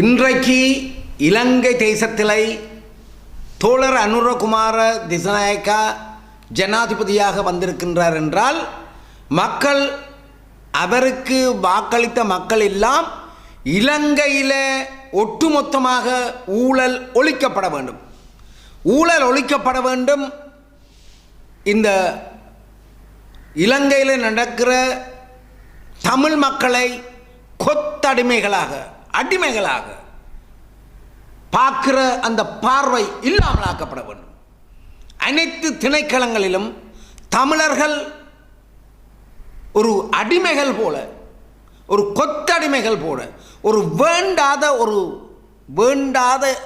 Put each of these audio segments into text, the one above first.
இன்றைக்கு இலங்கை தேசத்திலே தோழர் அனுரகுமார திசநாயக்கா ஜனாதிபதியாக வந்திருக்கின்றார் என்றால் மக்கள் அவருக்கு வாக்களித்த மக்கள் எல்லாம் இலங்கையில் ஒட்டுமொத்தமாக ஊழல் ஒழிக்கப்பட வேண்டும். ஊழல் ஒழிக்கப்பட வேண்டும். இந்த இலங்கையில் நடக்கிற தமிழ் மக்களை கொத்தடிமைகளாக அடிமைகளாக பார்க்கிற அந்த பார்வை இல்லாமலாக்கப்பட வேண்டும். அனைத்து திணைக்களங்களிலும் தமிழர்கள் ஒரு அடிமைகள் போல ஒரு கொத்தடிமைகள் போல ஒரு வேண்டாத ஒரு வேண்டாத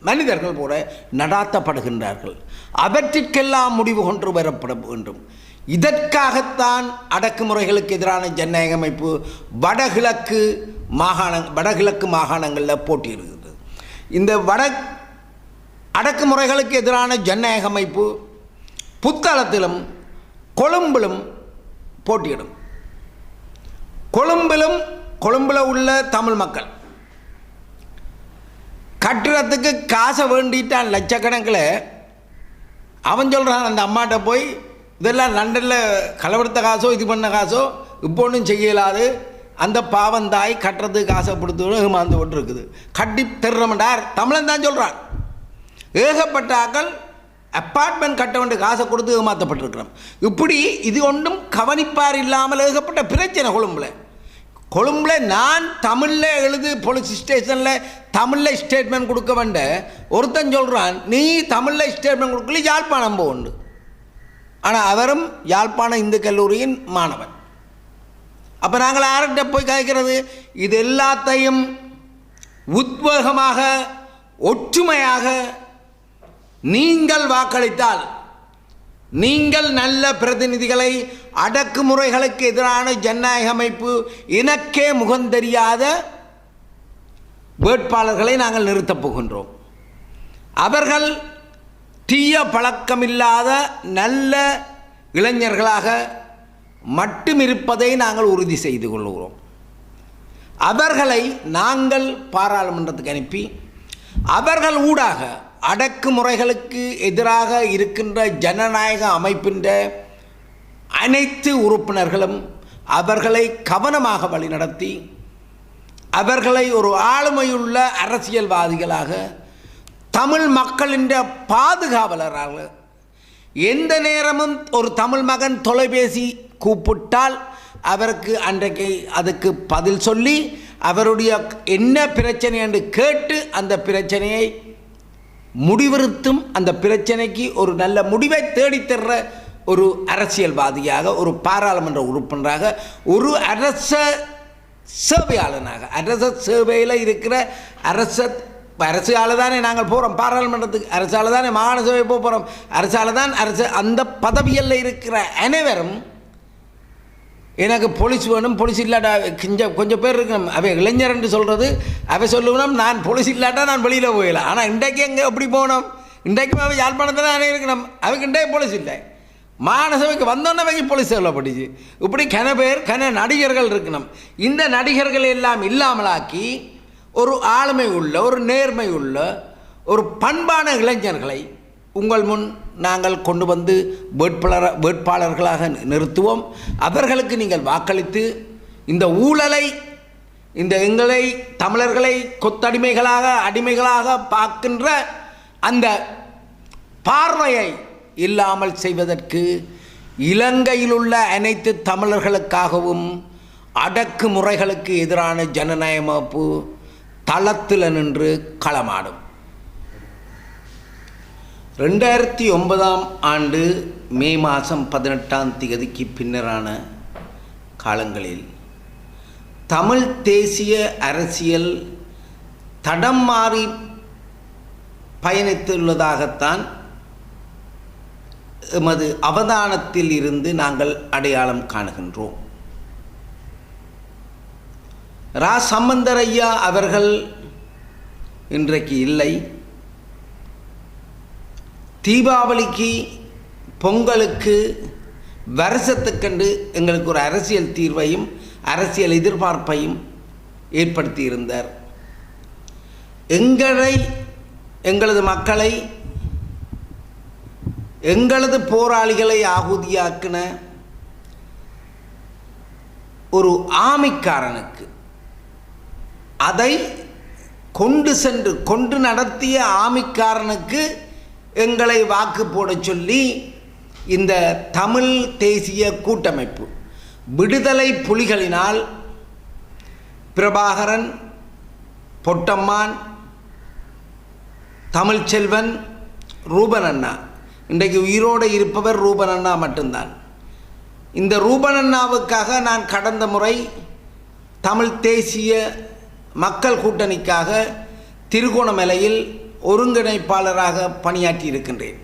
மனிதர்கள் போல நடாத்தப்படுகின்றார்கள். அவற்றிற்கெல்லாம் முடிவு கொண்டு வரப்பட வேண்டும். இதற்காகத்தான் அடக்குமுறைகளுக்கு எதிரான ஜனநாயக அமைப்பு வடகிழக்கு மாகாண வடகிழக்கு மாகாணங்களில் போட்டியிடுகிறது. இந்த வட அடக்குமுறைகளுக்கு எதிரான ஜனநாயக அமைப்பு புத்தளத்திலும் கொழும்பிலும் போட்டியிடும். கொழும்பிலும் கொழும்பில் உள்ள தமிழ் மக்கள். கட்டிடத்துக்கு காசை வேண்டிட்டான் லட்சக்கணக்கில். அவன் சொல்கிறான் அந்த அம்மாட்ட போய் இதெல்லாம் லண்டனில் கலவரத்த காசோ இது பண்ண காசோ இப்போ ஒன்றும் செய்யலாது. அந்த பாவந்தாய் கட்டுறதுக்கு காசை கொடுத்து ஏமாந்து விட்டு இருக்குது. கட்டி திருறமண்டார் தமிழன் தான் சொல்கிறான் ஏகப்பட்ட ஆக்கள் அப்பார்ட்மெண்ட் கட்ட வேண்டிய காசை கொடுத்து ஏமாற்றப்பட்டிருக்கிறோம் இப்படி இது ஒன்றும் கவனிப்பார் இல்லாமல் ஏகப்பட்ட பிரச்சனை கொழும்புல. கொழும்புல நான் தமிழில் எழுது போலீஸ் ஸ்டேஷனில் தமிழில் ஸ்டேட்மெண்ட் கொடுக்க வேண்ட ஒருத்தன் சொல்கிறான் நீ தமிழில் ஸ்டேட்மெண்ட் கொடுக்கல யாழ்ப்பாணம் போண்டு ஆனால் அவரும் யாழ்ப்பாண இந்து கல்லூரியின் மாணவன். அப்போ நாங்கள் யார்கிட்ட போய் கேட்கிறது இது எல்லாத்தையும் உத்வேகமாக ஒற்றுமையாக நீங்கள் வாக்களித்தால் நீங்கள் நல்ல பிரதிநிதிகளை அடக்குமுறைகளுக்கு எதிரான ஜனநாயக அமைப்பு எனக்கே முகந்தெரியாத வேட்பாளர்களை நாங்கள் நிறுத்தப் போகின்றோம். அவர்கள் தீய பழக்கமில்லாத நல்ல இளைஞர்களாக மட்டும் இருப்பதை நாங்கள் உறுதி செய்து கொள்கிறோம். அவர்களை நாங்கள் பாராளுமன்றத்துக்கு அனுப்பி அவர்கள் ஊடாக அடக்குமுறைகளுக்கு எதிராக இருக்கின்ற ஜனநாயக அமைப்பின் அனைத்து உறுப்பினர்களும் அவர்களை கவனமாக வழிநடத்தி அவர்களை ஒரு ஆளுமையுள்ள அரசியல்வாதிகளாக தமிழ் மக்களின் பாதுகாவலராக. எந்த நேரமும் ஒரு தமிழ் மகன் தொலைபேசி கூப்பிட்டால் அவருக்கு அன்றைக்கு அதுக்கு பதில் சொல்லி அவருடைய என்ன பிரச்சனை என்று கேட்டு அந்த பிரச்சனையை முடிவிறுத்தும் அந்த பிரச்சனைக்கு ஒரு நல்ல முடிவை தேடித்தர்ற ஒரு அரசியல்வாதியாக ஒரு பாராளுமன்ற உறுப்பினராக ஒரு அரச சேவையாளனாக அரச சேவையில் இருக்கிற அரச அரசால தானே நாங்கள் போகிறோம் பாராளுமன்றத்துக்கு அரசால் தானே மாகாண போக போகிறோம் அரசால் தான் அரசு அந்த பதவியில் இருக்கிற அனைவரும் எனக்கு போலீஸ் வேணும் போலீஸ் இல்லாட்டா கொஞ்சம் கொஞ்சம் பேர் இருக்கணும். அவை இளைஞர் என்று சொல்கிறது அவை சொல்லுவோம் நான் போலீஸ் இல்லாட்டா நான் வெளியில் போயிடலாம் ஆனால் இன்றைக்கு எங்கே எப்படி போகணும்? இன்றைக்கும் அவை யாழ்ப்பாணத்தில் தானே இருக்கணும். அவைக்கு இன்றைக்கு போலீஸ் இல்லை. மாநசபைக்கு வந்தோன்னே வைக்க போலீஸ் சொல்லப்பட்டுச்சு இப்படி கன பேர் கன நடிகர்கள் இருக்கணும். இந்த நடிகர்கள் எல்லாம் இல்லாமலாக்கி ஒரு ஆளுமை உள்ள ஒரு நேர்மை உள்ள ஒரு பண்பான இளைஞர்களை உங்கள் முன் நாங்கள் கொண்டு வந்து வேட்பாளர் வேட்பாளர்களாக நிறுத்துவோம். அவர்களுக்கு நீங்கள் வாக்களித்து இந்த ஊழலை இந்த எங்களை தமிழர்களை கொத்தடிமைகளாக அடிமைகளாக பார்க்கின்ற அந்த பார்வையை இல்லாமல் செய்வதற்கு இலங்கையில் உள்ள அனைத்து தமிழர்களுக்காகவும் அடக்குமுறைகளுக்கு எதிரான ஜனநாயக அமைப்பு தளத்தில் நின்று களமாடும். ரெண்டாயிரத்தி ஒன்பதாம் ஆண்டு மே மாதம் பதினெட்டாம் தேதிக்கு பின்னரான காலங்களில் தமிழ் தேசிய அரசியல் தடம் மாறி பயணித்துள்ளதாகத்தான் எமது அவதானத்தில் இருந்து நாங்கள் அடையாளம் காணுகின்றோம். ரா சம்பந்தரையா அவர்கள் இன்றைக்கு இல்லை. தீபாவளிக்கு பொங்கலுக்கு வருஷத்துக்கண்டு எங்களுக்கு ஒரு அரசியல் தீர்வையும் அரசியல் எதிர்பார்ப்பையும் ஏற்படுத்தியிருந்தார். எங்களை எங்களது மக்களை எங்களது போராளிகளை ஆகுதியாக்கின ஒரு ஆமைக்காரனுக்கு அதை கொண்டு சென்று கொண்டு நடத்திய ஆமிக்காரனுக்கு எங்களை வாக்கு போடச் சொல்லி இந்த தமிழ் தேசிய கூட்டமைப்பு விடுதலை புலிகளினால் பிரபாகரன் பொட்டம்மான் தமிழ்ச்செல்வன் ரூபன் அண்ணா இன்றைக்கு உயிரோடு இருப்பவர் ரூபன் அண்ணா மட்டும்தான். இந்த ரூபன் அண்ணாவுக்காக நான் கடந்த முறை தமிழ் தேசிய மக்கள் கூட்டணிக்காக திருகோணமலையில் ஒருங்கிணைப்பாளராக பணியாற்றி இருக்கின்றேன்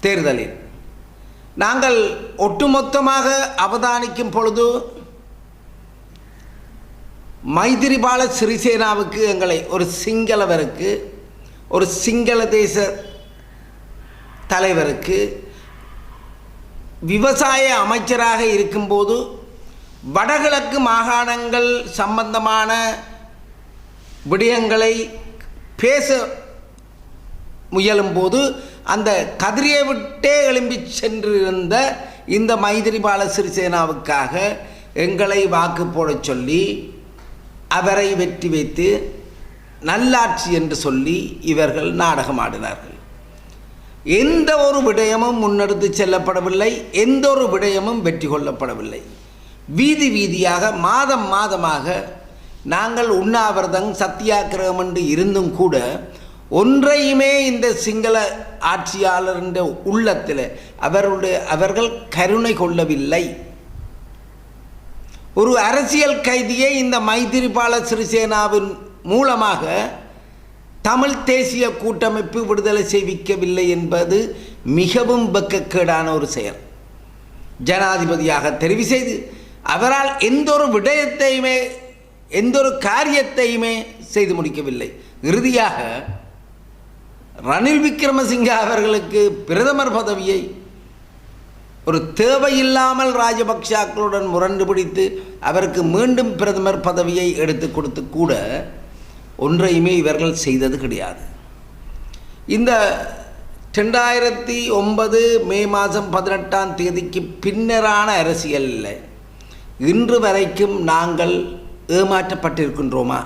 தேர்தலில். நாங்கள் ஒட்டுமொத்தமாக அவதானிக்கும் பொழுது மைத்திரிபால சிறிசேனாவுக்கு எங்களை ஒரு சிங்களவருக்கு ஒரு சிங்கள தேச தலைவருக்கு விவசாய அமைச்சராக இருக்கும்போது வடகிழக்கு மாகாணங்கள் சம்பந்தமான விடயங்களை பேச முயலும்போது அந்த கதிரியை விட்டே எழும்பி சென்றிருந்த இந்த மைத்திரிபால சிறிசேனாவுக்காக எங்களை வாக்கு போடச் சொல்லி அவரை வெற்றி வைத்து நல்லாட்சி என்று சொல்லி இவர்கள் நாடகமாடினார்கள். எந்த ஒரு விடயமும் முன்னெடுத்து செல்லப்படவில்லை எந்த ஒரு விடயமும் வெற்றி கொள்ளப்படவில்லை. வீதி வீதியாக மாதம் மாதமாக நாங்கள் உண்ணாவிரதம் சத்தியாகிரகம் என்று இருந்தும் கூட ஒன்றையுமே இந்த சிங்கள ஆட்சியாளரின் உள்ளத்தில் அவருடைய அவர்கள் கருணை கொள்ளவில்லை. ஒரு அரசியல் கைதியை இந்த மைத்திரிபால சிறிசேனாவின் மூலமாக தமிழ் தேசிய கூட்டமைப்பு விடுதலை செய்விக்கவில்லை என்பது மிகவும் வெக்கக்கேடான ஒரு செயல். ஜனாதிபதியாக தெரிவு செய்து அவரால் எந்த ஒரு விடயத்தையுமே எந்த ஒரு காரியத்தையுமே செய்து முடிக்கவில்லை. இறுதியாக ரணில் விக்ரமசிங்க அவர்களுக்கு பிரதமர் பதவியை ஒரு தேவையில்லாமல் ராஜபக்சாக்களுடன் முரண்டு பிடித்து அவருக்கு மீண்டும் பிரதமர் பதவியை எடுத்து கொடுத்து கூட ஒன்றையுமே இவர்கள் செய்தது கிடையாது. இந்த ரெண்டாயிரத்தி ஒன்பது மே மாதம் பதினெட்டாம் தேதிக்கு பின்னரான அரசியலில் இன்று வரைக்கும் நாங்கள் ஏமாற்றப்பட்டிருக்கின்றோமா?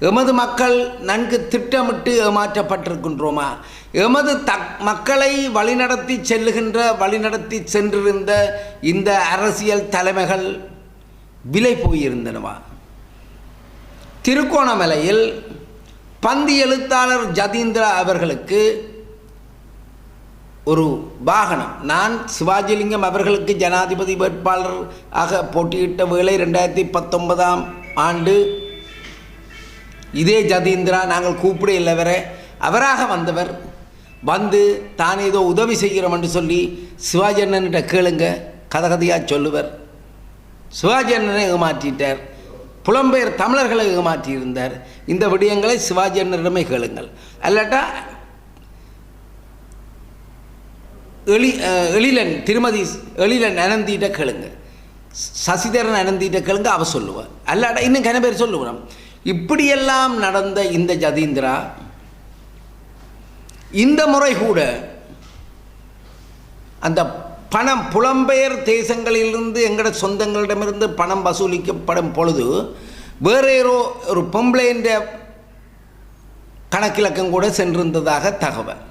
எமது மக்கள் நன்கு திட்டமிட்டு ஏமாற்றப்பட்டிருக்கின்றோமா? எமது தக் மக்களை வழிநடத்தி செல்லுகின்ற வழிநடத்தி சென்றிருந்த இந்த அரசியல் தலைமைகள் விலை போயிருந்தனவா? திருகோணமலையில் பந்தி எழுத்தாளர் ஜதீந்திரா அவர்களுக்கு ஒரு வாகனம். நான் சிவாஜிலிங்கம் அவர்களுக்கு ஜனாதிபதி வேட்பாளர் ஆக போட்டியிட்ட வேளை ரெண்டாயிரத்தி பத்தொன்பதாம் ஆண்டு இதே ஜதீந்திரா நாங்கள் கூப்பிட இல்லவரே அவராக வந்தவர் வந்து தான் ஏதோ உதவி செய்கிறோம் என்று சொல்லி சிவாஜி அண்ணன்கிட்ட கேளுங்க கதகதையாக சொல்லுவர். சிவாஜி அண்ணனை ஏமாற்றிட்டார். புலம்பெயர் தமிழர்களை ஏமாற்றியிருந்தார். இந்த விடயங்களை சிவாஜி அண்ணனிடமே கேளுங்கள். அல்லாட்டா எளி எழிலன் திருமதி எழிலன் அனந்திட்ட கேளுங்கள் சசிதரன் அனந்திட்ட கேளுங்க அவ சொல்லுவார் அல்லாட இன்னும் கன பேர் சொல்லுவோம். இப்படியெல்லாம் நடந்த இந்த ஜதீந்திரா இந்த முறை கூட அந்த பணம் புலம்பெயர் தேசங்களிலிருந்து எங்களோட சொந்தங்களிடமிருந்து பணம் வசூலிக்கப்படும் பொழுது வேறு ஏதோ ஒரு பொம்பளைன்ற கணக்கிலக்கம் கூட சென்றிருந்ததாக தகவல்.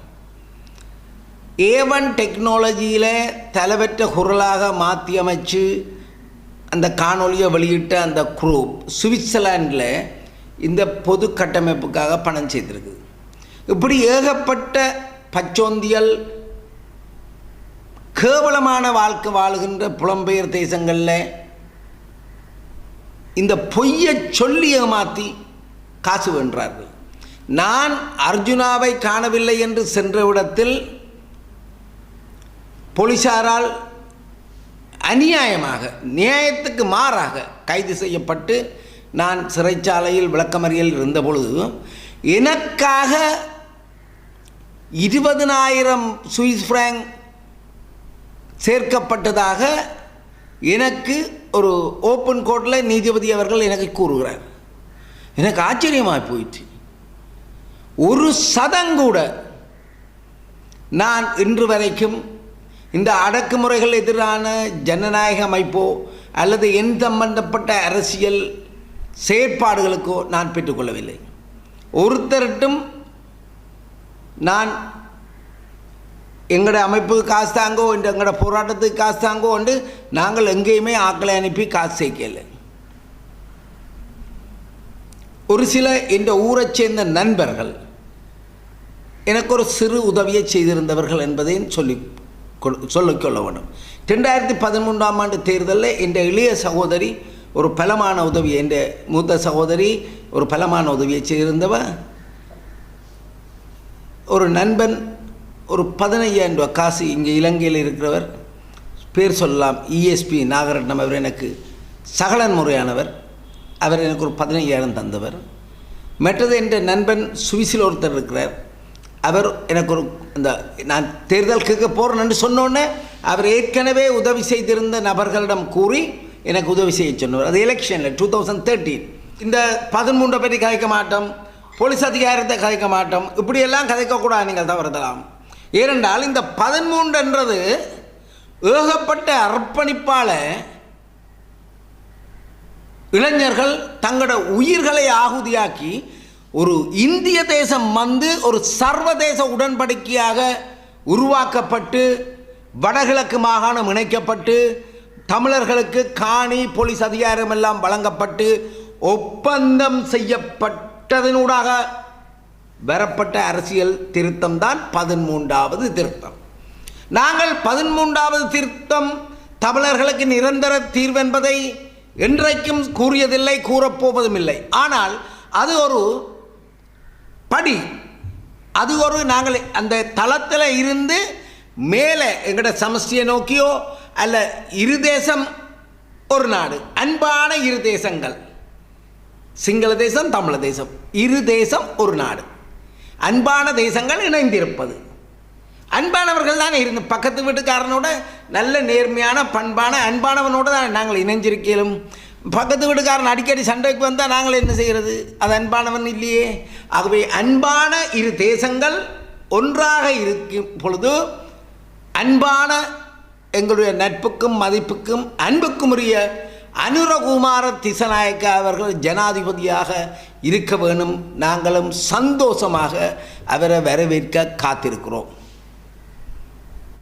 ஏவன் டெக்னாலஜியில் தலைவற்ற குரலாக மாற்றி அமைச்சு அந்த காணொலியை வெளியிட்ட அந்த குரூப் சுவிட்சர்லாண்டில் இந்த பொது கட்டமைப்புக்காக பணம் செய்திருக்கு. இப்படி ஏகப்பட்ட பச்சோந்தியல் கேவலமான வாழ்க்கை வாழுகின்ற புலம்பெயர் தேசங்களில் இந்த பொய்யை சொல்லி ஏமாற்றி காசு வென்றார்கள். நான் அர்ஜுனாவை காணவில்லை என்று சென்ற இடத்தில் போலீசாரால் அநியாயமாக நியாயத்துக்கு மாறாக கைது செய்யப்பட்டு நான் சிறைச்சாலையில் விளக்கமறியல் இருந்தபொழுது எனக்காக இருபதனாயிரம் சுவிஸ் ஃப்ராங்க் சேர்க்கப்பட்டதாக எனக்கு ஒரு ஓப்பன் கோர்ட்டில் நீதிபதி அவர்கள் எனக்கு கூறுகிறார். எனக்கு ஆச்சரியமாக போயிடுச்சு ஒரு சதங்கூட நான் இன்று வரைக்கும் இந்த அடக்குமுறைகள் எதிரான ஜனநாயக அமைப்போ அல்லது என் சம்பந்தப்பட்ட அரசியல் செயற்பாடுகளுக்கோ நான் பெற்றுக்கொள்ளவில்லை. ஒருத்தருட்டும் நான் எங்களோட அமைப்புக்கு காசு தாங்கோ என்று எங்களோட போராட்டத்துக்கு காசு தாங்கோ என்று நாங்கள் எங்கேயுமே ஆக்களை அனுப்பி காசு சேர்க்கலை ஒரு சில இந்த ஊரைச் சேர்ந்த நண்பர்கள் எனக்கு ஒரு சிறு உதவியை செய்திருந்தவர்கள் என்பதையும் சொல்லி சொல்ல சொல்லிக்கொள்ள வேண்டும். ரெண்டாயிரத்தி பதிமூன்றாம் ஆண்டு தேர்தலில் இந்த இளைய சகோதரி ஒரு பலமான உதவி என்ற மூத்த சகோதரி ஒரு பலமான உதவியை செய்திருந்தவ ஒரு நண்பன் ஒரு பதினையாயிரம் ரூபாய் காசு இங்கே இலங்கையில் இருக்கிறவர் பேர் சொல்லலாம் இஎஸ்பி நாகரட்னம். அவர் எனக்கு சகலன் முறையானவர். அவர் எனக்கு ஒரு பதினையாயிரம் தந்தவர். மற்றது என்ற நண்பன் சுவிஸில் ஒருத்தர் இருக்கிறார். அவர் எனக்கு ஒரு இந்த நான் தேர்தல் கேட்க போகிறேன்னு சொன்னோன்னே அவர் ஏற்கனவே உதவி செய்திருந்த நபர்களிடம் கூறி எனக்கு உதவி செய்ய சொன்னவர் அது எலெக்ஷனில் டூ தௌசண்ட் தேர்ட்டீன் இந்த பதிமூன்றை பற்றி கதைக்க மாட்டோம் போலீஸ் அதிகாரத்தை கதைக்க மாட்டோம் இப்படியெல்லாம் கதைக்கக்கூடாது நீங்கள் தவறுதலாம். ஏனென்றால் இந்த பதிமூன்றுன்றது ஏகப்பட்ட அர்ப்பணிப்பால் இளைஞர்கள் தங்களோட உயிர்களை ஆகுதியாக்கி ஒரு இந்திய தேசம் வந்து ஒரு சர்வதேச உடன்படிக்கையாக உருவாக்கப்பட்டு வடகிழக்கு மாகாணம் இணைக்கப்பட்டு தமிழர்களுக்கு காணி போலீஸ் அதிகாரம் எல்லாம் வழங்கப்பட்டு ஒப்பந்தம் செய்யப்பட்டதனூடாக வரப்பட்ட அரசியல் திருத்தம் தான் பதிமூன்றாவது திருத்தம். நாங்கள் பதிமூன்றாவது திருத்தம் தமிழர்களுக்கு நிரந்தர தீர்வென்பதை என்றைக்கும் கூறியதில்லை கூறப்போவதும் இல்லை ஆனால் அது ஒரு படி. அது ஒரு நாங்கள் அந்த தளத்தில் இருந்து மேலே எங்களோட சமஸ்டியை நோக்கியோ அல்ல இரு தேசம் ஒரு நாடு. அன்பான இரு தேசங்கள் சிங்கள தேசம் தமிழ தேசம். இரு தேசம் ஒரு நாடு. அன்பான தேசங்கள் இணைந்திருப்பது. அன்பானவர்கள் தானே இருந்து பக்கத்து வீட்டுக்காரனோட நல்ல நேர்மையான பண்பான அன்பானவனோட தான் நாங்கள் இணைஞ்சிருக்கிறோம் பக்கத்து வீட்டுக்காரன் அடிக்கடி சண்டைக்கு வந்தால் நாங்கள் என்ன செய்கிறது அது அன்பானவன் இல்லையே. ஆகவே அன்பான இரு தேசங்கள் ஒன்றாக இருக்கும் பொழுது அன்பான எங்களுடைய நட்புக்கும் மதிப்புக்கும் அன்புக்கும் உரிய அனுரகுமார திசநாயக்க அவர்கள் ஜனாதிபதியாக இருக்க வேணும். நாங்களும் சந்தோஷமாக அவரை வரவேற்க காத்திருக்கிறோம்.